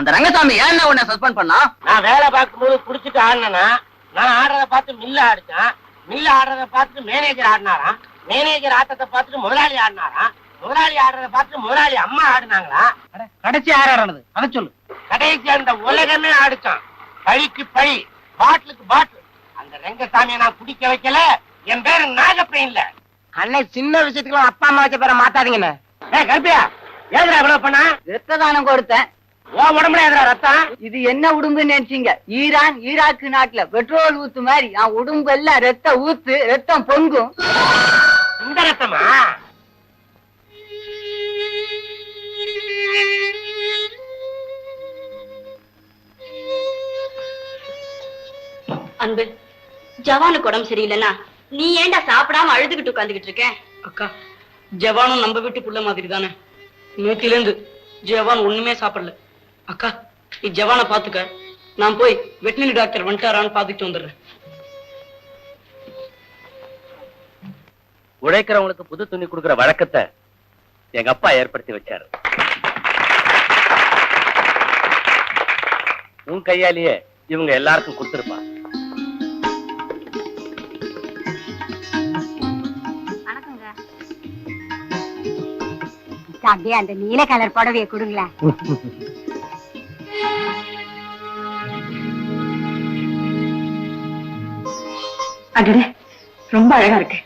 அந்த ரங்கசாமி ஏன் உன்னை சஸ்பெண்ட் பண்ணா? நான் வேலை பார்க்கும்போது குடிச்சிட்டு ஆடினா நான் ஆடுறத பார்த்து மில்ல ஆடிச்சான். மில்ல ஆடுறத பார்த்துட்டு மேனேஜர் ஆடினாராம். மேனேஜர் ஆட்டத்தை பார்த்துட்டு முதலாளி ஆடினாராம். முதலாளி ஆடுறத பார்த்துட்டு முதலாளி அம்மா ஆடினாங்களா? கடைசி ஆறானது அதை சொல்லு. கடைசி அந்த உலகமே ஆடிச்சான். பழிக்கு பழி பாட்டிலுக்கு பாட்டில். அந்த ரங்கசாமியை நான் குடிக்க வைக்கல. என் பேரு நாகப்பையன் இல்ல அண்ணன் சின்ன விஷயத்துக்கு அப்பா அம்மா வச்ச பேரை மாத்தாதீங்கண்ணே. ஏ கருப்பியா ஏதுடா இவ்வளவு பண்ணா? ரத்த தானம் கொடுத்தேன். உடம்புல ரத்தம்? இது என்ன உடும்புன்னு நினைச்சீங்க? ஈரான் ஈராக்கு நாட்டுல பெட்ரோல் ஊத்து மாதிரி என் உடம்பு எல்லாம் ரத்த ஊத்து ரத்தம் பொங்கும். இந்த ரத்தமா? அன்பு ஜவானுக்கு உடம்பு சரியில்லைன்னா நீ ஏன்டா சாப்பிடாம அழுதுகிட்டு உட்காந்துக்கிட்டு இருக்க? அக்கா ஜவானும் நம்ம வீட்டு புள்ள மாதிரி தானே நேத்தில இருந்து ஜவான் ஒண்ணுமே சாப்பிடல. அக்கா நீ ஜவானை பாத்துக்க நான் போய் வெட்டினரி டாக்டர் வந்துட்டாரான்னு பாத்துட்டு வந்துடுறேன். உழைக்கிறவங்களுக்கு புது துணி கொடுக்கிற வழக்கத்தை எங்க அப்பா ஏற்படுத்தி வச்சாரு. உன் கையாலேயே இவங்க எல்லாருக்கும் கொடுத்துருப்பா. அப்படியே அந்த நீல கலர் புடவைய கொடுங்களேன். அடடே ரொம்ப அழகா இருக்கு.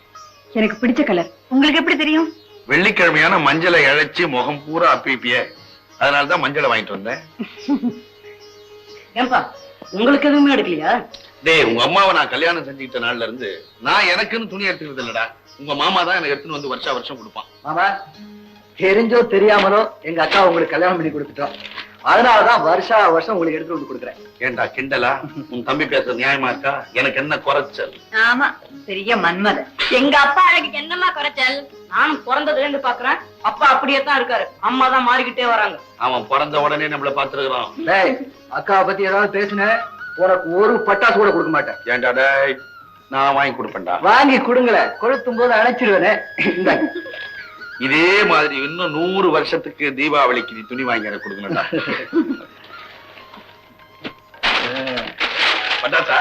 எனக்கு பிடிச்ச கலர் உங்களுக்கு எப்படி தெரியும்? வெள்ளிக்கிழமையான மஞ்சளை இழைச்சு முகம் பூரா அப்பிப்பிய. அதனாலதான் மஞ்சளை வாங்கிட்டு வந்தேன். ஏன்பா உங்களுக்கு எதுவுமே எடுக்கலையா? டேய் உங்க அம்மாவை நான் கல்யாணம் செஞ்சுக்கிட்ட நாள்ல இருந்து நான் எனக்குன்னு துணி எடுத்துக்கிறது இல்லடா. உங்க மாமா தான் எனக்கு எடுத்துன்னு வந்து வருஷா வருஷம் கொடுப்பான். மாமா தெரிஞ்சோ தெரியாமலோ எங்க அக்கா உங்களுக்கு கல்யாணம் பண்ணி கொடுத்துட்டோம். அதனாலதான் வருஷா வருஷம் உங்களுக்கு எடுத்து வந்து கொடுக்குறேன். ஏண்டா கிண்டலா? உன் தம்பி பேசுறது நியாயமா இருக்கா? எனக்கு என்ன குறைச்சல்? ஆமா பெரிய மன்மத. எங்க அப்பா அழகுக்கு என்னமா குறைச்சல்? நானும் பிறந்ததுல இருந்து பாக்குறேன். அப்பா அப்படியே தான் இருக்காரு. அம்மா தான் மாறிக்கிட்டே வராங்க. அவன் பிறந்த உடனே நம்மள பாத்துருக்கான் டேய் அக்காவை பத்தி ஏதாவது பேசுனேன் உனக்கு ஒரு பட்டாசு கூட கொடுக்க மாட்டேன். ஏண்டா டேய்? நான் வாங்கி கொடுப்பேன்டா. வாங்கி கொடுங்களேன். கொளுத்தும் போது அணைச்சிருவேனே. இந்தாங்க. இதே மாதிரி இன்னும் நூறு வருஷத்துக்கு தீபாவளிக்கு நீ துணி வாங்கி எனக்கு கொடுக்கணும்டா. பட்டாசா?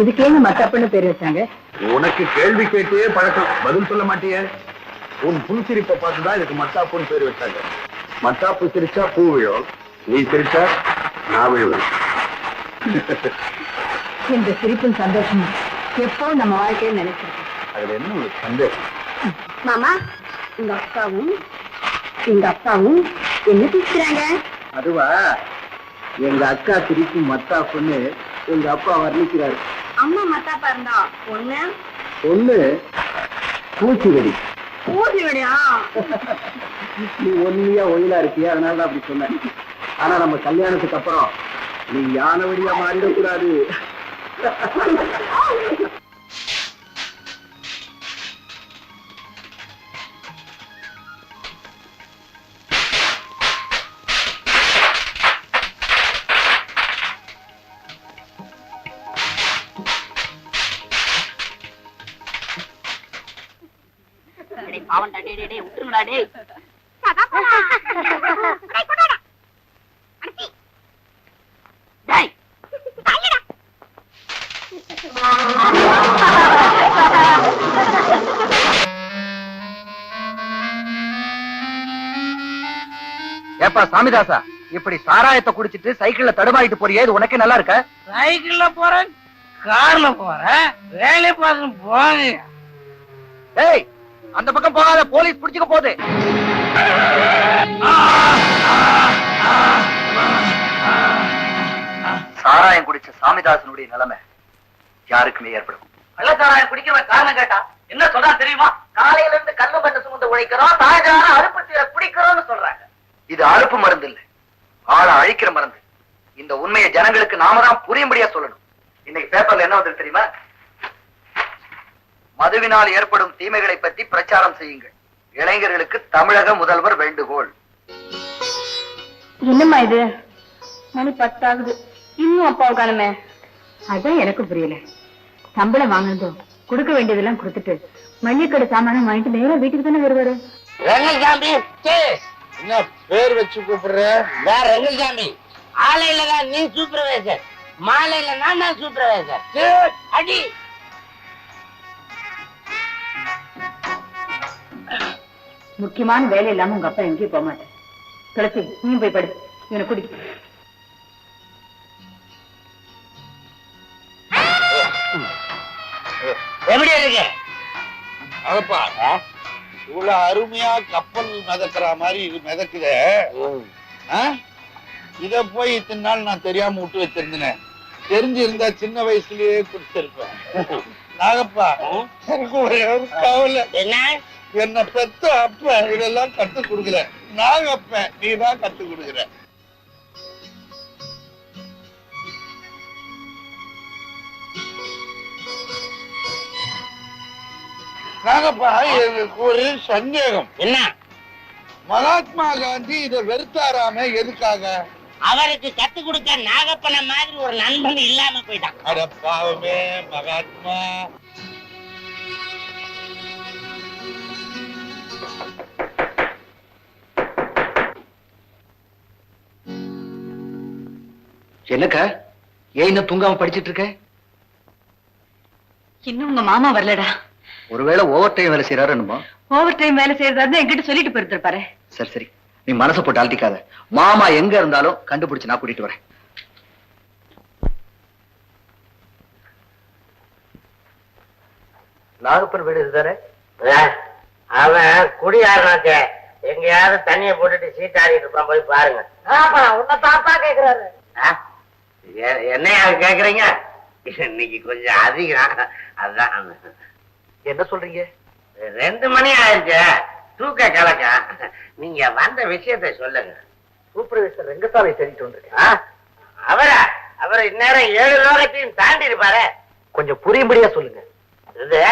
இதுக்கு ஏங்க மத்தப்பன்னு பேர் வச்சாங்க. உனக்கு கேள்வி கேட்டே பழக்கம். பதில் சொல்ல மாட்டியே? உன் புன்சிரிப்பை பார்த்துதான் இதுக்கு மத்தாப்புன்னு பேர் வச்சாங்க. மத்தாப்பு சிரிச்சா பூ விழும். நீ சிரிச்சா நான் விழுவேன். இந்த சிரிப்பும் சந்தோஷமும் எப்போ நம்ம வாழ்க்கையில் நினைச்சிருக்கோம்? அதுல என்ன உங்களுக்கு சந்தேகம்? மாமா உங்க அக்காவும் எங்க அப்பாவும் என்ன பேசுறாங்க? அதுவா? எங்க அக்கா சிரிக்கும் மத்தாப்புன்னு எங்க அப்பா வர்ணிக்கிறாரு. அம்மா மத்தாப்பா இருந்தா ஒண்ணு. ஒண்ணு பூச்சி வெடி. ஊசி விடியா? நீ ஒன்னியா ஒயிலா இருக்கியா? அதனால தான் அப்படி சொன்னேன். ஆனா நம்ம கல்யாணத்துக்கு அப்புறம் நீ யானை வழியா மாறிடக்கூடாது. டே டே விட்டுருங்கடா டே டேய் ஏப்பா சாமிதாசா இப்படி சாராயத்தை குடிச்சிட்டு சைக்கிள்ல தடுமாறிட்டு போறியே இது உனக்கு நல்லா இருக்க? சைக்கிள்ல போறேன் கார்ல போறேன் வேலை பார்த்து போங்க ஏய் அந்த பக்கம் போகாத போலீஸ் பிடிச்சுக்க போகுது. சாராயம் குடிச்ச சாமிதாசனுடைய நிலைமை யாருக்குமே ஏற்படும் கள்ளச்சாராயம் குடிக்கிறவன் காரணம் கேட்டா என்ன சொல்றா தெரியுமா? காலையில இருந்து கல்லு பண்ண சுமந்து உழைக்கிறோம் சாயங்காலம் அறுப்பு தீர குடிக்கிறோம்னு சொல்றாங்க. இது அறுப்பு மருந்து இல்ல. ஆளை அழிக்கிற மருந்து. இந்த உண்மையை ஜனங்களுக்கு நாம தான் புரியும்படியா சொல்லணும். இன்னைக்கு பேப்பர்ல என்ன வந்து தெரியுமா? மதுவினால் ஏற்படும் தீமைகளை பற்றி பிரச்சாரம் செய்யுங்கள். இளைஞர்களுக்கு தமிழக முதல்வர் வேண்டுகோள். என்னம்மா இது? மணி பத்தாகுது. இன்னும் அப்பாவை காணுமே. அதான் எனக்கு புரியல. சம்பளம் வாங்கினதும் கொடுக்க வேண்டியதெல்லாம் கொடுத்துட்டு மல்லிகடை சாமானம் வாங்கிட்டு நேரா வீட்டுக்கு தானே வருவாரு? ரங்கசாமி! என்ன பேர் வச்சு கூப்பிடுற? நான் ரங்கசாமி! ஆலையில தான் நீ சூப்பர்வைசர். மாலையில நான் தான் சூப்பர்வைசர். அடி! முக்கியமான வேலை இல்லாம உங்க அப்பா எங்கேயும் போக மாட்டேன் துளசி நீ போய் படு. இவனை குடி எப்படி இருக்கு? அதப்பா இவ்வளவு அருமையா கப்பல் மிதக்கிற மாதிரி இது மிதக்குதே. ஆ? இத போய் இத்தனை நாள் நான் தெரியாம விட்டு வச்சிருந்தேன். தெரிஞ்சிருந்தா சின்ன வயசுலயே குடிச்சிருப்பேன். நாகப்பா எனக்கு ஒரே ஒரு கவலை. என்ன? என்ன பெத்த அப்ப இதெல்லாம் கத்து கொடுக்கல. நாகப்ப நீ தான் கத்து கொடுக்குற. நாகப்பா எனக்கு ஒரு சந்தேகம். என்ன? மகாத்மா காந்தி இதை வெறுத்தாராம எதுக்காக? அவருக்கு கத்து கொடுக்க நாகப்பன மாதிரி ஒரு நண்பன் இல்லாம போயிட்டான். அட பாவமே மகாத்மா. என்னக்கா? ஏன் இன்னும் தூங்காம படிச்சிட்டு இருக்க? இன்னும் உங்க மாமா வரலடா. ஒருவேளை ஓவர் டைம் வேலை செய்யறாரு என்னமோ? ஓவர் டைம் வேலை செய்யறதா என்கிட்ட சொல்லிட்டு போயிருப்பாரு சரி சரி. நீ மனசை போட்டு அழட்டிக்காத மாமா எங்க இருந்தாலும் கண்டுபிடிச்சு நான் கூட்டிட்டு வரேன். நாகப்பன் வீடு இதுதானே? அவன் குடியாரனாக்க எங்கேயாவது தண்ணிய போட்டுட்டு சீட்டாடிட்டு இருப்பான் போய் பாருங்க. உன்னை தாத்தா கேக்குறாரு. என்னையா கேக்குறீங்க? இன்னைக்கு கொஞ்சம் அதிகம். அதான். என்ன சொல்றீங்க? ரெண்டு மணி ஆயிடுச்சு. தூக்க கலக்கா. நீங்க வந்த விஷயத்தை சொல்லுங்க. சூப்பர்வைசர் ரெங்கசாமி தேடிட்டு வந்திருக்கேன்? அவரா? அவர் இந்நேரம் ஏழு லோகத்தையும் தாண்டி இருப்பாரு கொஞ்சம் புரியும்படியா சொல்லுங்க. இது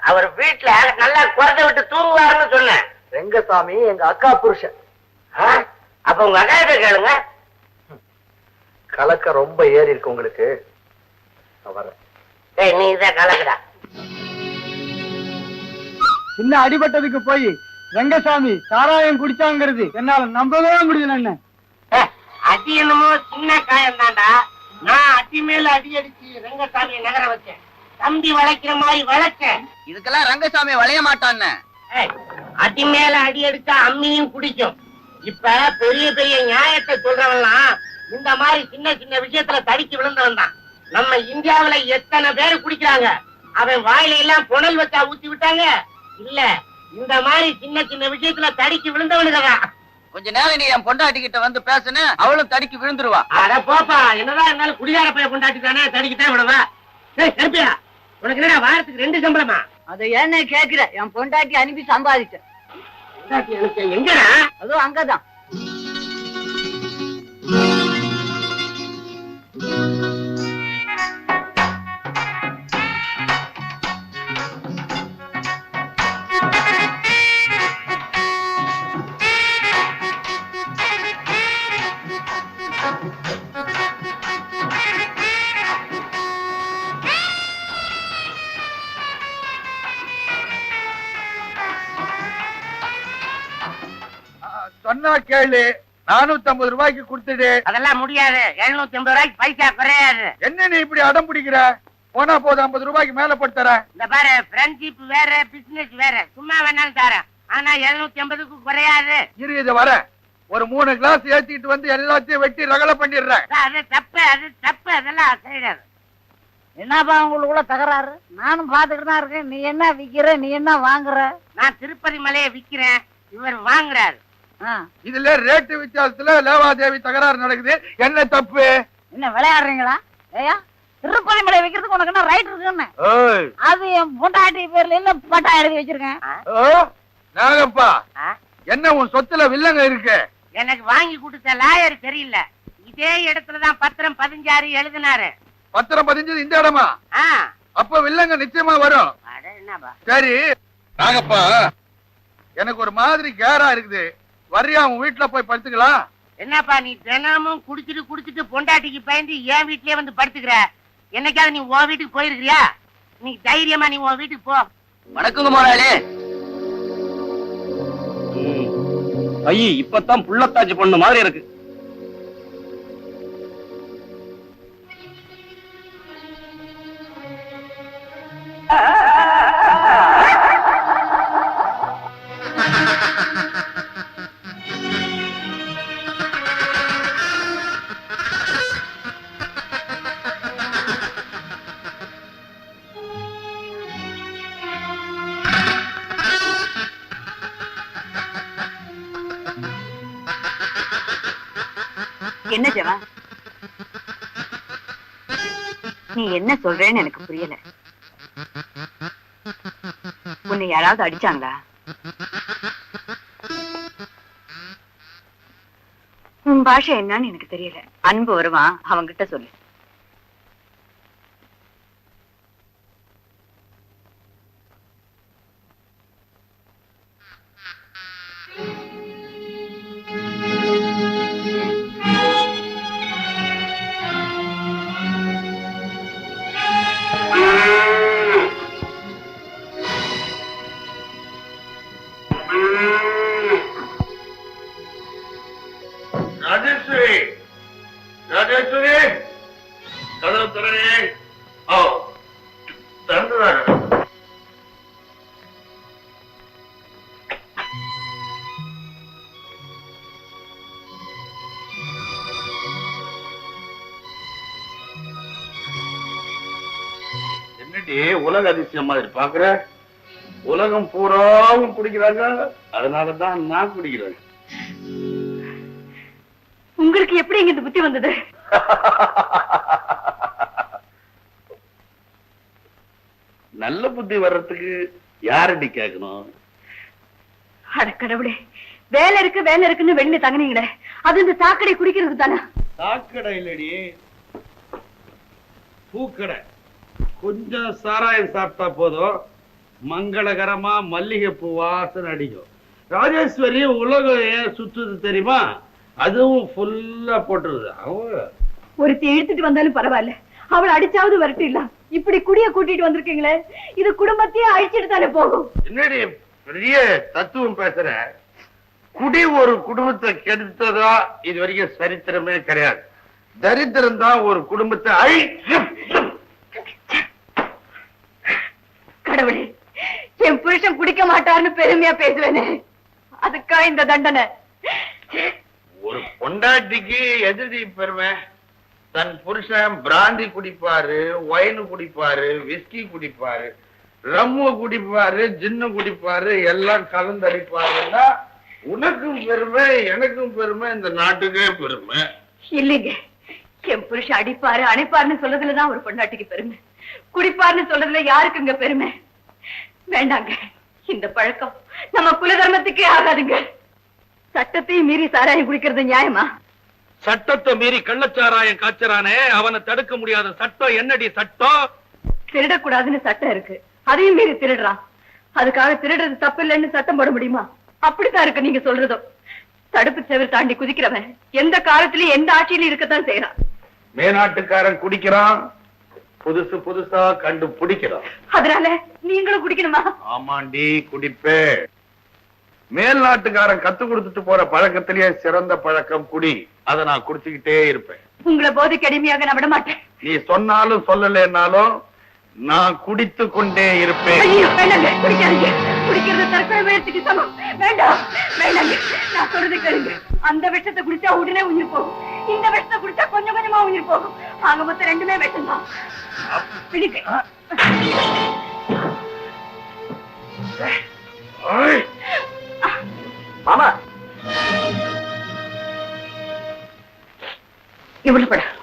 அவர் வீட்டுல நல்லா குறைஞ்ச விட்டு தூங்குவாருன்னு சொன்னேன். ரெங்கசாமி எங்க அக்கா புருஷன்? அப்ப உங்க அக்காயிட்ட கேளுங்க. கலக்க ரொம்ப ஏறி இருக்கு உங்களுக்கு. நீ இதை கலக்குடா. சின்ன அடிபட்டதுக்கு போய் ரங்கசாமி சாராயம் குடிச்சாங்கிறது என்னால நம்பவே முடியல என்ன அடி என்னமோ சின்ன காயம் தான்டா நான் அடி மேல அடி அடிச்சு ரங்கசாமியை நகர வச்சேன். தம்பி வளைக்கிற மாதிரி வளைச்சேன். இதுக்கெல்லாம் ரங்கசாமி வளைய மாட்டான்னு அடி மேல அடி அடிச்சா அம்மியும் குடிக்கும். இப்ப பெரிய பெரிய நியாயத்தை சொல்றவன்லாம் இந்த மாதிரி சின்ன சின்ன விஷயத்துல தடிக்கு விழுந்தவன் தான். நம்ம இந்தியாவுல எத்தனை பேர் குடிக்கிறாங்க? அவன் வாயில எல்லாம் புனல் வச்சா ஊத்தி விட்டாங்க. இல்ல இந்த மாதிரி சின்ன சின்ன விஷயத்துல தடிக்கு விழுந்தவனுங்க தான் கொஞ்ச நேரம் நீ என் பொண்டாட்டி கிட்ட வந்து பேசுன அவளும் தடிக்கு விழுந்துருவா. அட போப்பா என்னதான் இருந்தாலும் குடிகார பைய கொண்டாட்டி தானே தடிக்கிட்டே விடுவா? ஏய் கருப்பியா உனக்கு என்னடா வாரத்துக்கு ரெண்டு சம்பளமா? அதை என்ன கேக்குற? என் பொண்டாட்டி அனுப்பி சம்பாதிச்சேன். பொண்டாட்டி எனக்கு எங்கடா? அதுவும் அங்கதான். சொன்னா கேளு. நானூத்தி ஐம்பது ரூபாய்க்கு கொடுத்துடு. அதெல்லாம் முடியாது. எழுநூத்தி ஐம்பது ரூபாய்க்கு பைசா குறையாது. என்ன நீ இப்படி அடம் பிடிக்கிற? போனா போதும் ஐம்பது ரூபாய்க்கு மேல போட்டு தரேன். இந்த பாரு ஃப்ரெண்ட்ஷிப் வேற பிசினஸ் வேற. சும்மா வேணாலும் தரேன். ஆனா எழுநூத்தி ஐம்பதுக்கு குறையாது. இரு இது வரேன் ஒரு மூணு கிளாஸ் ஏத்திட்டு வந்து எல்லாத்தையும் வெட்டி ரகலை பண்ணிடுறேன். அது தப்பு அது தப்பு. அதெல்லாம் செய்யறது என்னப்பா உங்களுக்குள்ள தகராறு? நானும் பாத்துக்கிட்டு தான் இருக்கேன். நீ என்ன விக்கிற? நீ என்ன வாங்குற? நான் திருப்பதி மலையை விக்கிறேன். இவர் வாங்குறாரு. இதுல ரேட்டு வித்தியாசத்துல லேவாதேவி தகராறு நடக்குது. என்ன தப்பு? என்ன விளையாடுறீங்களா? ஏயா திருப்பதி மலை வைக்கிறதுக்கு உனக்கு என்ன ரைட் இருக்குன்னு? அது என் பொண்டாட்டி பேர்ல இல்ல பட்டா எழுதி வச்சிருக்கேன்? நாகப்பா? என்ன உன் சொத்துல வில்லங்க இருக்கு? எனக்கு வாங்கி கொடுத்த லாயர் தெரியல. இதே இடத்துலதான் பத்திரம் பதிஞ்சாறு எழுதினாரு. பத்திரம் பதிஞ்சது இந்த இடமா? அப்ப வில்லங்க நிச்சயமா வரும். அட என்னப்பா? சரி. நாகப்பா எனக்கு ஒரு மாதிரி கேரா இருக்குது. வர்றியா உன் வீட்டுல போய் படுத்துக்கலாம் என்னப்பா நீ தினமும் குடிச்சிட்டு குடிச்சிட்டு பொண்டாட்டிக்கு பயந்து என் வீட்லயே வந்து படுத்துக்கிற? என்னைக்காவது நீ உன் வீட்டுக்கு போயிருக்கிறியா? நீ தைரியமா நீ உன் வீட்டுக்கு போ. வணக்கங்க முதலாளி ஐய இப்பதான் புள்ளத்தாச்சி பண்ண மாதிரி இருக்கு. என்ன ஜவா? நீ என்ன சொல்றேன்னு எனக்கு புரியல. உன்னை யாராவது அடிச்சாங்களா? உன் பாஷை என்னன்னு எனக்கு தெரியல. அன்பு வருவான் அவங்கிட்ட சொல்லு. கதவு திறனே ஓ திறந்துதான் என்னடி உலக அதிசயம் மாதிரி பாக்குற? உலகம் பூராவும் குடிக்கிறாங்க அதனாலதான் நான் குடிக்கிறேன். உங்களுக்கு எப்படி இந்த புத்தி வந்தது? நல்ல புத்தி வர்றதுக்கு யாரடி கேட்கணும்? அட கடவுளே வேலை இருக்கு வேலை இருக்குன்னு வெளில தங்கினீங்களே. அது இந்த சாக்கடை குடிக்கிறது தானே? சாக்கடை இல்லடி. பூக்கடை. கொஞ்சம் சாராயம் சாப்பிட்டா போதும். மங்களகரமா மல்லிகை பூ வாசனை அடிக்கும். ராஜேஸ்வரி உலகம் ஏன் சுத்துது தெரியுமா? அதுவும் ஃபுல்லா போட்டுருது. அவ ஒருத்தி இழுத்துட்டு வந்தாலும் பரவாயில்ல. அவளை அடிச்சாவது வரட்டிடலாம் இப்படி குடிய கூட்டிட்டு வந்திருக்கீங்களே இது குடும்பத்தையே அழிச்சிட்டு தானே போகும். என்னடி பெரிய தத்துவம் பேசுற? குடி ஒரு குடும்பத்தை கெடுத்ததா இது வரைக்கும் சரித்திரமே கிடையாது. தரித்திரம் தான் ஒரு குடும்பத்தை அழிச்சு. கடவுளே என் புருஷன் குடிக்க மாட்டாருன்னு பெருமையா பேசுவேனே. அதுக்கா இந்த தண்டனை? ஒரு பொண்டாட்டிக்கு எதிரி பெருமை. தன் புருஷன் பிராந்தி குடிப்பாரு ஒயின் குடிப்பாரு விஸ்கி குடிப்பாரு ரம்மு குடிப்பாரு ஜின்னு குடிப்பாரு எல்லாம் கலந்தடிப்பாருன்னா உனக்கும் பெருமை எனக்கும் பெருமை இந்த நாட்டுக்கே பெருமை. இல்லைங்க. என் புருஷன் அடிப்பாரு அணைப்பாருன்னு சொல்றதுலதான் ஒரு பொண்டாட்டிக்கு பெருமை. குடிப்பாருன்னு சொல்றதுல யாருக்குங்க பெருமை? வேண்டாங்க. இந்த பழக்கம் நம்ம குலதர்மத்துக்கே ஆகாதுங்க. சட்டத்தையும் மீறி சாராயம் குடிக்கிறது நியாயமா? சட்டத்தை மீறி கள்ளச்சாராயம் காய்ச்சறானே அவனை தடுக்க முடியாத சட்டம் என்னடி சட்டம்? திருடக்கூடாதுன்னு சட்டம் இருக்கு. அதையும் மீறி திருடுறான். அதுக்காக திருடுறது தப்பு இல்லைன்னு சட்டம் போட முடியுமா? அப்படித்தான் இருக்கு நீங்க சொல்றதும். தடுப்பு செவர் தாண்டி குதிக்கிறவன் எந்த காலத்திலயும் எந்த ஆட்சியிலும் இருக்கத்தான் செய்யறான். மேநாட்டுக்காரன் குடிக்கிறான் புதுசு புதுசா கண்டு பிடிக்கிறான் அதனால நீங்களும் குடிக்கணுமா? ஆமாண்டி குடிப்பே மேல் நாட்டுக்காரன் கத்து கொடுத்துட்டு போற பழக்கத்திலேயே சிறந்த பழக்கம் குடி. அதை நான் குடிச்சுக்கிட்டே இருப்பேன். உங்களை போதைக்கு அடிமையாக நான் விட மாட்டேன் நீ சொன்னாலும் சொல்லலைன்னாலும் நான் குடித்து கொண்டே இருப்பேன். குடிக்கிறது தற்கொலை முயற்சிக்கு சமம். வேண்டாம் வேண்டாங்க. நான் சொல்றது கேளுங்க. அந்த விஷத்தை குடிச்சா உடனே உயிர் போகும். இந்த விஷத்தை குடிச்சா கொஞ்சம் கொஞ்சமா உயிர் போகும். ஆக மொத்தம் ரெண்டுமே விஷம் தான் பிடிக்க ஐய், மாமா. இவ்வளவு படம்